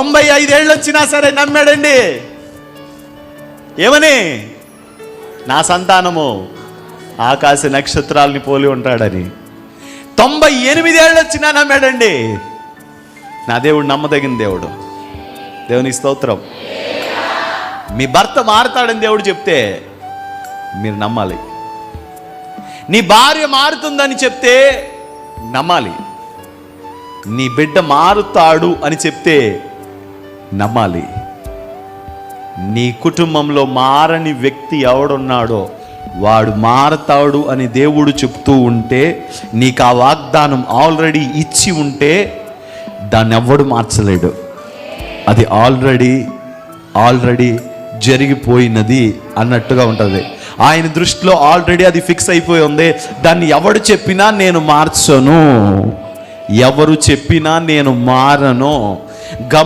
తొంభై ఐదేళ్ళు వచ్చినా సరే నమ్మాడండి. ఏమని? నా సంతానము ఆకాశ నక్షత్రాల్ని పోలి ఉంటాడని. తొంభై ఎనిమిదేళ్ళు వచ్చినా నమ్మాడండి. నా దేవుడు నమ్మదగిన దేవుడు. దేవుని స్తోత్రం. మీ భర్త మారుతాడని దేవుడు చెప్తే మీరు నమ్మాలి. నీ భార్య మారుతుందని చెప్తే నమ్మాలి. నీ బిడ్డ మారుతాడు అని చెప్తే నమ్మాలి. నీ కుటుంబంలో మారని వ్యక్తి ఎవడున్నాడో వాడు మారతాడు అని దేవుడు చెప్తూ ఉంటే నీకు ఆ వాగ్దానం ఆల్రెడీ ఇచ్చి ఉంటే దాన్ని ఎవ్వడు మార్చలేడు. అది ఆల్రెడీ ఆల్రెడీ జరిగిపోయినది అన్నట్టుగా ఉంటుంది. ఆయన దృష్టిలో ఆల్రెడీ అది ఫిక్స్ అయిపోయి ఉంది. దాన్ని ఎవడు చెప్పినా నేను మార్చను. ఎవరు చెప్పినా నేను మారను. గమ